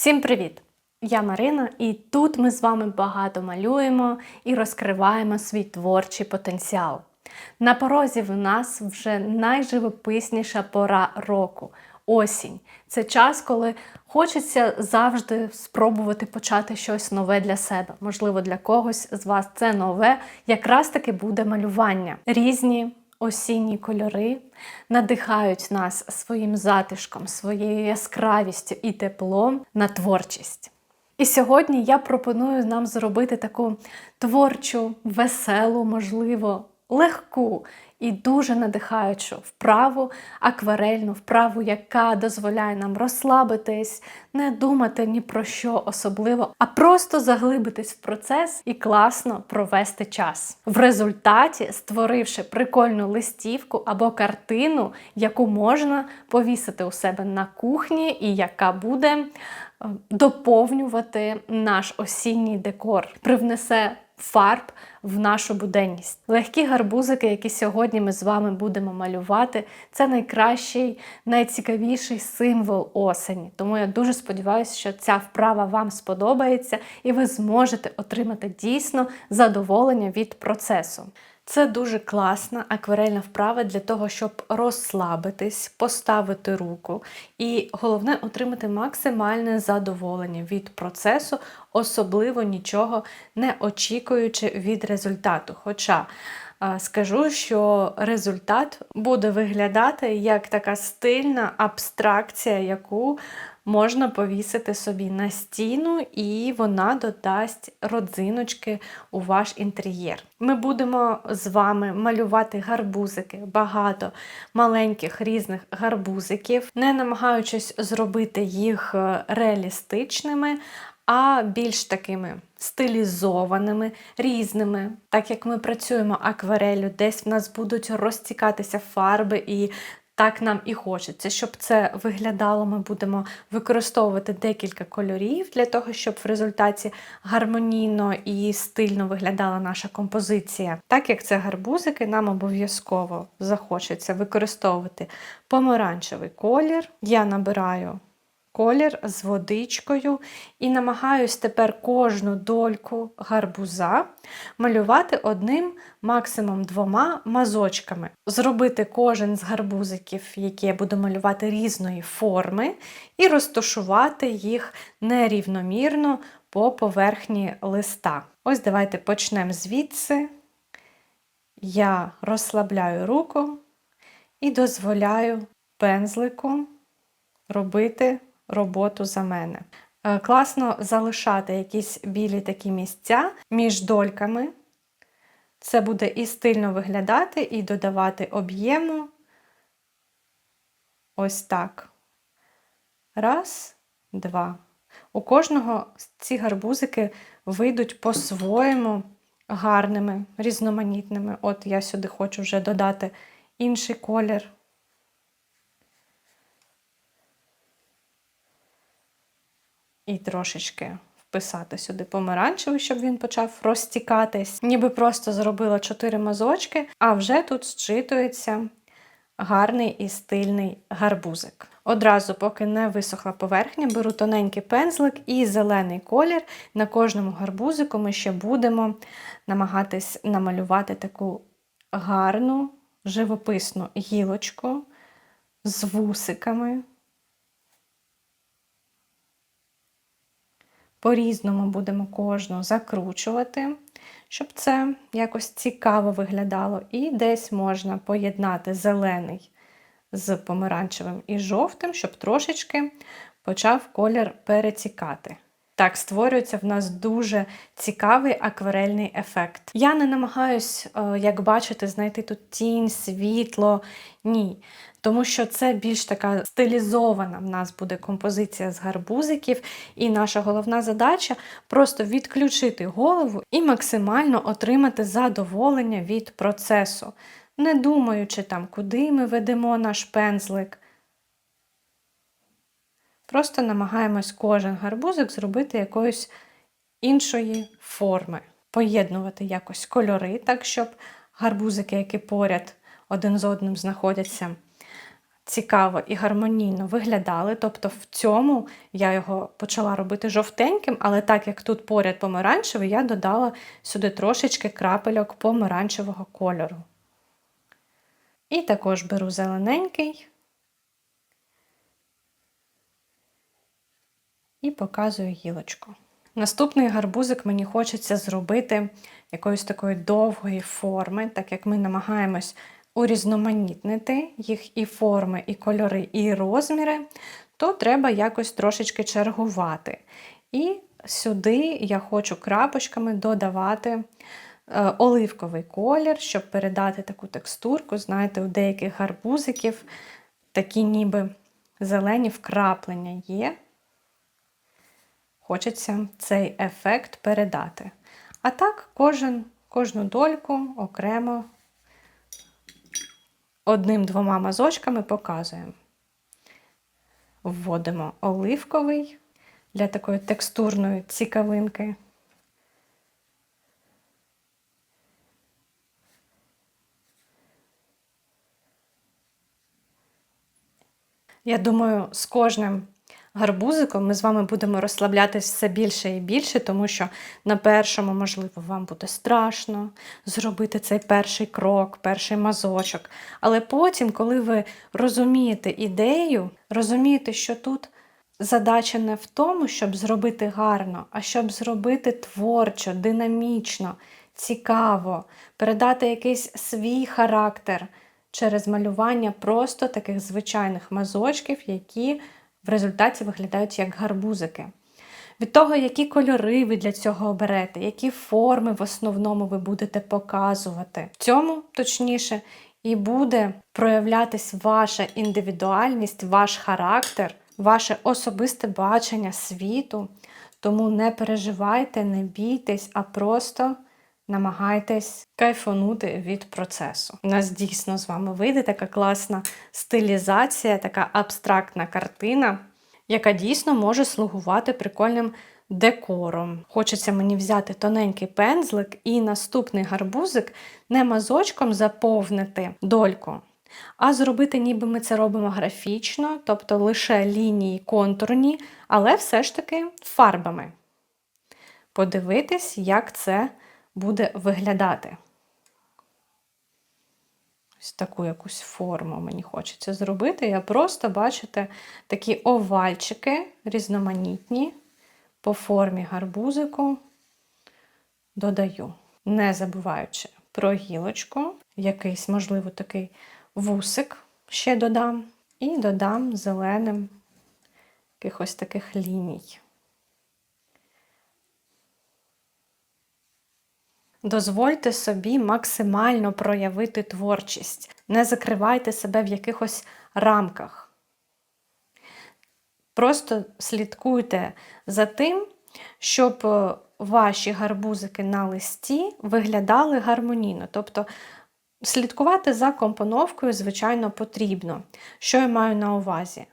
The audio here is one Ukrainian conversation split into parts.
Всім привіт! Я Марина, і тут ми з вами багато малюємо і розкриваємо свій творчий потенціал. На порозі в нас вже найживописніша пора року осінь. Це час, коли хочеться завжди спробувати почати щось нове для себе. Можливо, для когось з вас це нове якраз таки буде малювання. Різні осінні кольори надихають нас своїм затишком, своєю яскравістю і теплом на творчість. І сьогодні я пропоную нам зробити таку творчу, веселу, можливо, легку і дуже надихаючу вправу, акварельну вправу, яка дозволяє нам розслабитись, не думати ні про що особливо, а просто заглибитись в процес і класно провести час. В результаті, створивши прикольну листівку або картину, яку можна повісити у себе на кухні, і яка буде е, доповнювати наш осінній декор, привнесе фарб в нашу буденність. Легкі гарбузики, які сьогодні ми з вами будемо малювати, це найкращий, найцікавіший символ осені. Тому я дуже сподіваюся, що ця вправа вам сподобається і ви зможете отримати дійсно задоволення від процесу. Це дуже класна акварельна вправа для того, щоб розслабитись, поставити руку, і головне отримати максимальне задоволення від процесу, особливо нічого не очікуючи від результату. Хоча Скажу, що результат буде виглядати як така стильна абстракція, яку можна повісити собі на стіну, і вона додасть родзиночки у ваш інтер'єр. Ми будемо з вами малювати гарбузики, багато маленьких різних гарбузиків, не намагаючись зробити їх е, реалістичними, а більш такими стилізованими, різними. Так як ми працюємо акварелю, десь в нас будуть розтікатися фарби і так нам і хочеться. Щоб це виглядало, ми будемо використовувати декілька кольорів для того, щоб в результаті гармонійно і стильно виглядала наша композиція. Так як це гарбузики, нам обов'язково захочеться використовувати помаранчевий колір. Я набираю колір з водичкою і намагаюсь тепер кожну дольку гарбуза малювати одним, максимум двома мазочками. Зробити кожен з гарбузиків, які я буду малювати різної форми, і розташувати їх нерівномірно по поверхні листа. Ось давайте почнемо звідси. Я розслабляю руку і дозволяю пензликом робити роботу за мене. Е, класно залишати якісь білі такі місця між дольками. Це буде і стильно виглядати, і додавати об'єму. Ось так. Раз, два. У кожного ці гарбузики вийдуть по-своєму гарними, різноманітними. От я сюди хочу вже додати інший колір. І трошечки вписати сюди помаранчевий, щоб він почав розтікатись. Ніби просто зробила 4 мазочки, а вже тут зчитується гарний і стильний гарбузик. Одразу, поки не висохла поверхня, беру тоненький пензлик і зелений колір. На кожному гарбузику ми ще будемо намагатись намалювати таку гарну, живописну гілочку з вусиками. По-різному будемо кожну закручувати, щоб це якось цікаво виглядало. І десь можна поєднати зелений з помаранчевим і жовтим, щоб трошечки почав колір перетікати. Так, створюється в нас дуже цікавий акварельний ефект. Я не намагаюсь, е, як бачите, знайти тут тінь, світло. Ні. Тому що це більш така стилізована в нас буде композиція з гарбузиків, і наша головна задача просто відключити голову і максимально отримати задоволення від процесу, не думаючи там, куди ми ведемо наш пензлик. Просто намагаємось кожен гарбузик зробити якоїсь іншої форми, поєднувати якось кольори, так, щоб гарбузики, які поряд один з одним знаходяться, цікаво і гармонійно виглядали. Тобто в цьому я його почала робити жовтеньким, але так як тут поряд помаранчевий, я додала сюди трошечки крапельок помаранчевого кольору. І також беру зелененький і показую гілочку. Наступний гарбузик мені хочеться зробити якоїсь такої довгої форми, так як ми намагаємось урізноманітнити їх і форми, і кольори, і розміри, то треба якось трошечки чергувати. І сюди я хочу крапочками додавати е, оливковий колір, щоб передати таку текстурку. Знаєте, у деяких гарбузиків такі ніби зелені вкраплення є. Хочеться цей ефект передати. А так, кожен, кожну дольку окремо одним-двома мазочками показуємо. Вводимо оливковий для такої текстурної цікавинки. Я думаю, з кожним гарбузиком ми з вами будемо розслаблятись все більше і більше, тому що на першому, можливо, вам буде страшно зробити цей перший крок, перший мазочок. Але потім, коли ви розумієте ідею, розумієте, що тут задача не в тому, щоб зробити гарно, а щоб зробити творчо, динамічно, цікаво, передати якийсь свій характер. Через малювання просто таких звичайних мазочків, які в результаті виглядають як гарбузики. Від того, які кольори ви для цього оберете, які форми в основному ви будете показувати. В цьому, точніше, і буде проявлятись ваша індивідуальність, ваш характер, ваше особисте бачення світу. Тому не переживайте, не бійтесь, а просто намагайтесь кайфонути від процесу. У нас дійсно з вами вийде така класна стилізація, така абстрактна картина, яка дійсно може слугувати прикольним декором. Хочеться мені взяти тоненький пензлик і наступний гарбузик не мазочком заповнити дольку. А зробити, ніби ми це робимо графічно, тобто лише лінії контурні, але все ж таки фарбами. Подивитись, як це буде виглядати. Ось таку якусь форму мені хочеться зробити. Я просто, бачите, такі овальчики різноманітні по формі гарбузику додаю, не забуваючи про гілочку, якийсь, можливо, такий вусик ще додам, і додам зеленим якихось таких ліній. Дозвольте собі максимально проявити творчість. Не закривайте себе в якихось рамках. Просто слідкуйте за тим, щоб е, ваші гарбузики на листі виглядали гармонійно. Тобто слідкувати за компоновкою, звичайно, потрібно. Що я маю на увазі?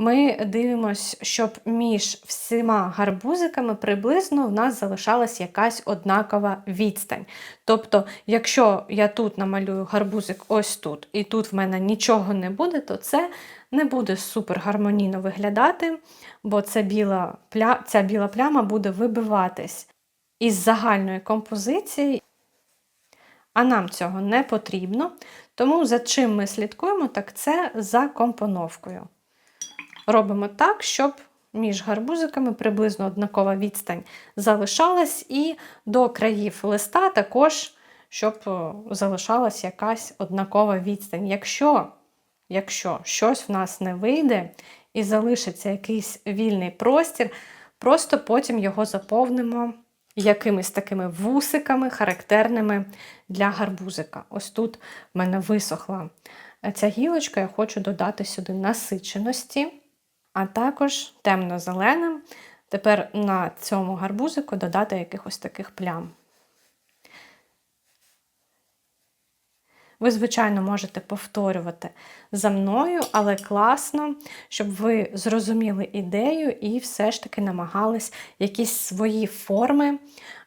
Ми дивимося, щоб між всіма гарбузиками приблизно в нас залишалась якась однакова відстань. Тобто, якщо я тут намалюю гарбузик ось тут, і тут в мене нічого не буде, то це не буде супер гармонійно виглядати, бо ця біла, пля... ця біла пляма буде вибиватись із загальної композиції. А нам цього не потрібно. Тому за чим ми слідкуємо, так це за компоновкою робимо так, щоб між гарбузиками приблизно однакова відстань залишалась, і до країв листа також, щоб залишалась якась однакова відстань. Якщо, Якщо щось в нас не вийде і залишиться якийсь вільний простір, просто потім його заповнимо якимись такими вусиками, характерними для гарбузика. Ось тут в мене висохла ця гілочка, я хочу додати сюди насиченості а також темно-зеленим. Тепер на цьому гарбузику додати якихось таких плям. Ви, звичайно, можете повторювати за мною, але класно, щоб ви зрозуміли ідею і все ж таки намагались якісь свої форми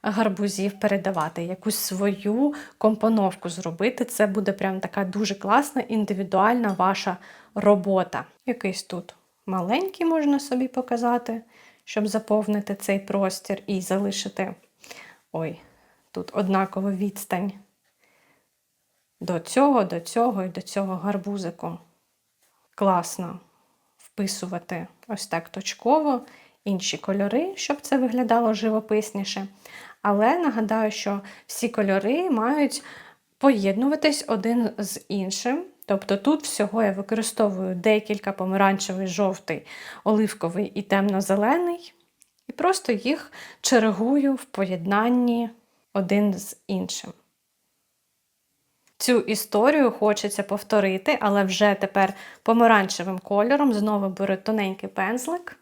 гарбузів передавати, якусь свою компоновку зробити. Це буде прям така дуже класна, індивідуальна ваша робота. Якийсь тут маленький можна собі показати, щоб заповнити цей простір і залишити. Ой, тут однакова відстань до цього, до цього і до цього гарбузику. Класно вписувати ось так точково інші кольори, щоб це виглядало живописніше. Але нагадаю, що всі кольори мають поєднуватись один з іншим. Тобто тут всього я використовую декілька помаранчевий, жовтий, оливковий і темно-зелений, і просто їх чергую в поєднанні один з іншим. Цю історію хочеться повторити, але вже тепер помаранчевим кольором знову беру тоненький пензлик.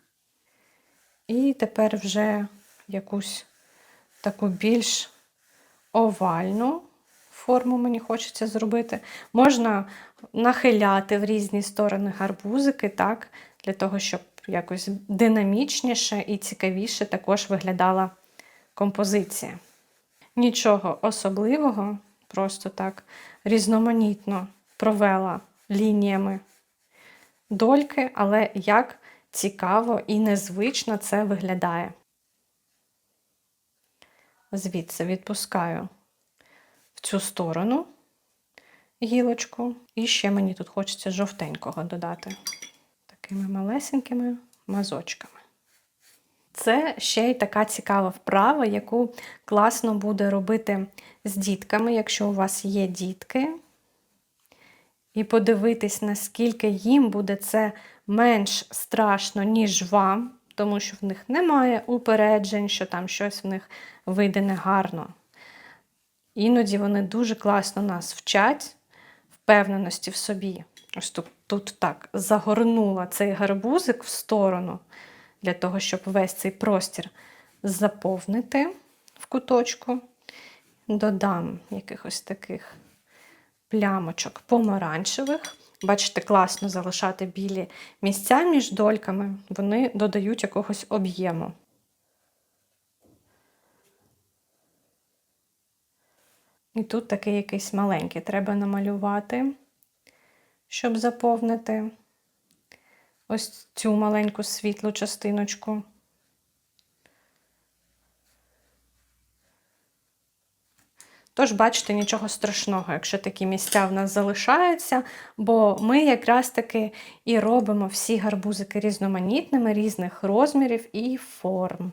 І тепер вже якусь таку більш овальну форму мені хочеться зробити. Можна нахиляти в різні сторони гарбузики, так, для того, щоб якось динамічніше і цікавіше також виглядала композиція. Нічого особливого, просто так різноманітно провела лініями дольки, але як цікаво і незвично це виглядає. Звідси відпускаю в цю сторону гілочку. І ще мені тут хочеться жовтенького додати такими малесенькими мазочками. Це ще й така цікава вправа, яку класно буде робити з дітками, якщо у вас є дітки. І подивитись, наскільки їм буде це менш страшно, ніж вам, тому що в них немає упереджень, що там щось в них вийде негарно. Іноді вони дуже класно нас вчать впевненості в собі. Ось тут, тут так загорнула цей гарбузик в сторону, для того, щоб весь цей простір заповнити в куточку. Додам якихось таких плямочок помаранчевих. Бачите, класно залишати білі місця між дольками, вони додають якогось об'єму. І тут такий якийсь маленький треба намалювати, щоб заповнити ось цю маленьку світлу частиночку. Тож, бачите, нічого страшного, якщо такі місця в нас залишаються, бо ми якраз таки і робимо всі гарбузики різноманітними, різних розмірів і форм.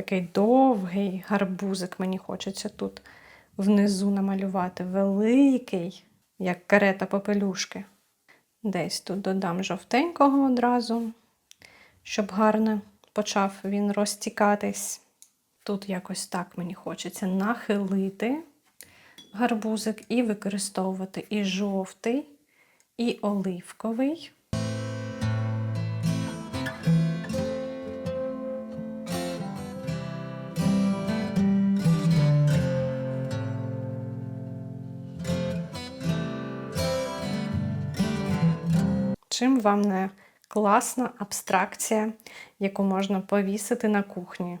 Такий довгий гарбузик мені хочеться тут внизу намалювати. Великий, як карета попелюшки. Десь тут додам жовтенького одразу, щоб гарно почав він розтікатись. Тут якось так мені хочеться нахилити гарбузик і використовувати і жовтий, і оливковий. Чим вам не класна абстракція, яку можна повісити на кухні?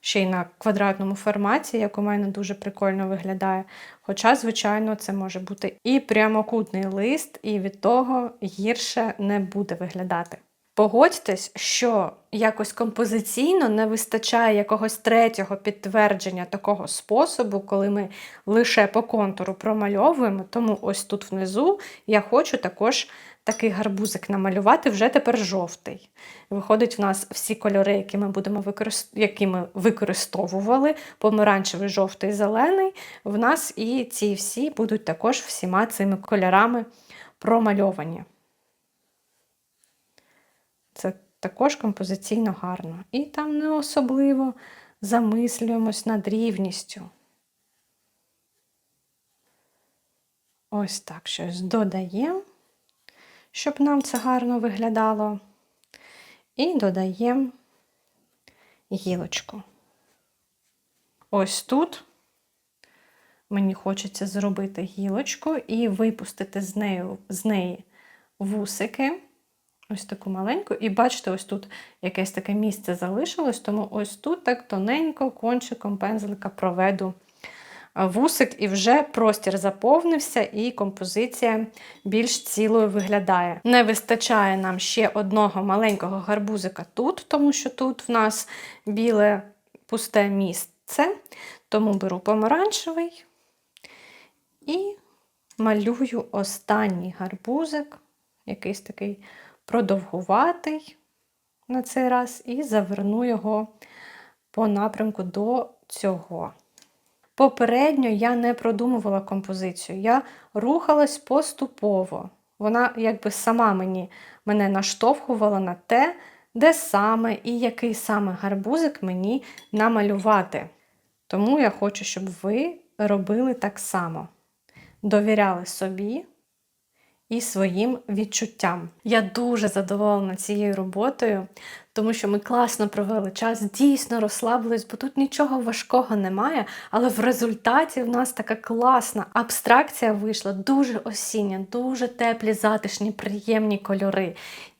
Ще й на квадратному форматі, як у мене дуже прикольно виглядає. Хоча, звичайно, це може бути і прямокутний лист, і від того гірше не буде виглядати. Погодьтесь, що якось композиційно не вистачає якогось третього підтвердження такого способу, коли ми лише по контуру промальовуємо. Тому ось тут внизу я хочу також такий гарбузик намалювати, вже тепер жовтий. Виходить, в нас всі кольори, які ми будемо використ... які ми використовували: помаранчевий, жовтий, зелений. В нас і ці всі будуть також всіма цими кольорами промальовані. Це також композиційно гарно. І там не особливо замислюємось над рівністю. ось так щось додаємо, щоб нам це гарно виглядало. І додаємо гілочку. Ось тут мені хочеться зробити гілочку і випустити з, нею, з неї вусики. Ось таку маленьку. І бачите, ось тут якесь таке місце залишилось, тому ось тут так тоненько кончиком пензлика проведу вусик, і вже простір заповнився, і композиція більш цілою виглядає. Не вистачає нам ще одного маленького гарбузика тут, тому що тут в нас біле пусте місце. Тому беру помаранчевий і малюю останній гарбузик, якийсь такий продовгуватий на цей раз, і заверну його по напрямку до цього. Попередньо я не продумувала композицію, я рухалась поступово. Вона якби сама мені, мене наштовхувала на те, де саме і який саме гарбузик мені намалювати. Тому я хочу, щоб ви робили так само. Довіряли собі і своїм відчуттям. Я дуже задоволена цією роботою, тому що ми класно провели час, дійсно розслабились, бо тут нічого важкого немає. Але в результаті в нас така класна абстракція вийшла, дуже осіння, дуже теплі, затишні, приємні кольори.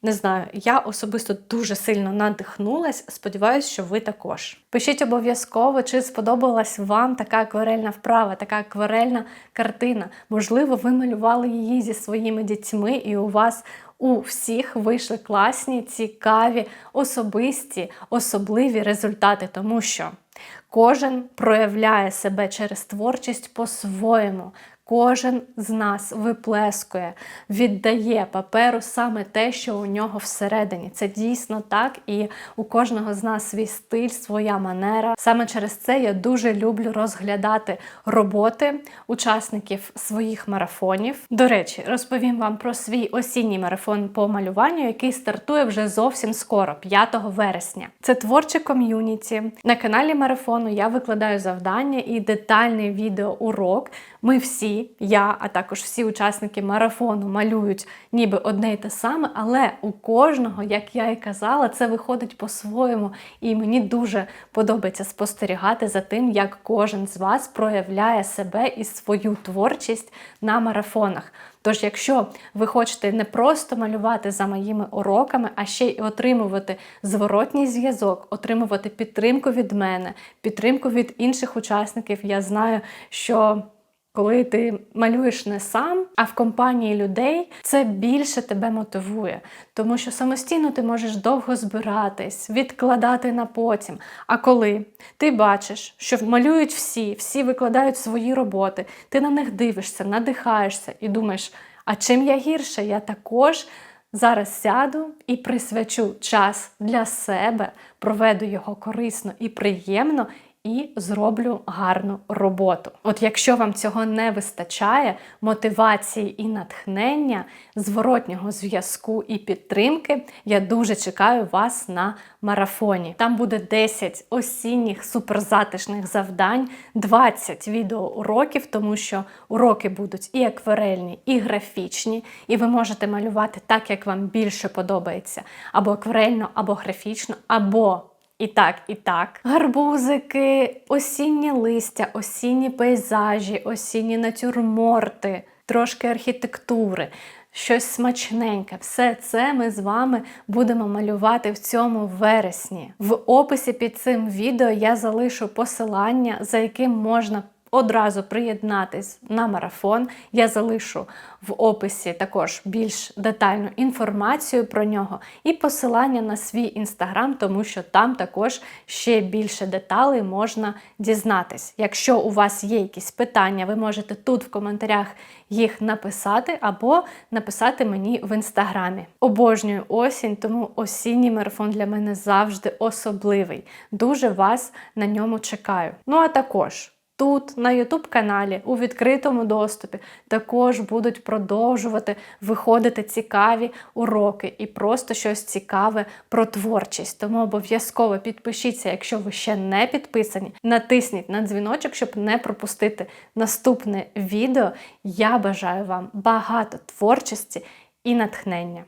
Не знаю, я особисто дуже сильно надихнулась. Сподіваюсь, що ви також. Пишіть обов'язково, чи сподобалась вам така акварельна вправа, така акварельна картина. Можливо, ви малювали її зі своїми дітьми, і у вас у всіх вийшли класні, цікаві, особисті, особливі результати, тому що кожен проявляє себе через творчість по-своєму. Кожен з нас виплескує, віддає паперу саме те, що у нього всередині. Це дійсно так, і у кожного з нас свій стиль, своя манера. Саме через це я дуже люблю розглядати роботи учасників своїх марафонів. До речі, розповім вам про свій осінній марафон по малюванню, який стартує вже зовсім скоро, 5 вересня. Це творче ком'юніті. На каналі марафону я викладаю завдання і детальний відеоурок. Ми всі, я, а також всі учасники марафону малюють ніби одне й те саме, але у кожного, як я і казала, це виходить по-своєму. І мені дуже подобається спостерігати за тим, як кожен з вас проявляє себе і свою творчість на марафонах. Тож, якщо ви хочете не просто малювати за моїми уроками, а ще й отримувати зворотній зв'язок, отримувати підтримку від мене, підтримку від інших учасників, я знаю, що коли ти малюєш не сам, а в компанії людей, це більше тебе мотивує, тому що самостійно ти можеш довго збиратись, відкладати на потім. А коли ти бачиш, що малюють всі, всі викладають свої роботи, ти на них дивишся, надихаєшся і думаєш, а чим я гірше? Я також. Зараз сяду і присвячу час для себе, проведу його корисно і приємно, і зроблю гарну роботу. От якщо вам цього не вистачає, мотивації і натхнення, зворотнього зв'язку і підтримки, я дуже чекаю вас на марафоні. Там буде 10 осінніх суперзатишних завдань, 20 відеоуроків, тому що уроки будуть і акварельні, і графічні, і ви можете малювати так, як вам більше подобається, або акварельно, або графічно, або і так, і так. Гарбузики, осінні листя, осінні пейзажі, осінні натюрморти, трошки архітектури, щось смачненьке. Все це ми з вами будемо малювати в цьому вересні. В описі під цим відео я залишу посилання, за яким можна одразу приєднатись на марафон. Я залишу в описі також більш детальну інформацію про нього і посилання на свій інстаграм, тому що там також ще більше деталей можна дізнатись. Якщо у вас є якісь питання, ви можете тут в коментарях їх написати або написати мені в інстаграмі. Обожнюю осінь, тому осінній марафон для мене завжди особливий. Дуже вас на ньому чекаю. Ну а також. Тут на YouTube каналі у відкритому доступі також будуть продовжувати виходити цікаві уроки і просто щось цікаве про творчість. Тому обов'язково підпишіться, якщо ви ще не підписані. Натисніть на дзвіночок, щоб не пропустити наступне відео. Я бажаю вам багато творчості і натхнення.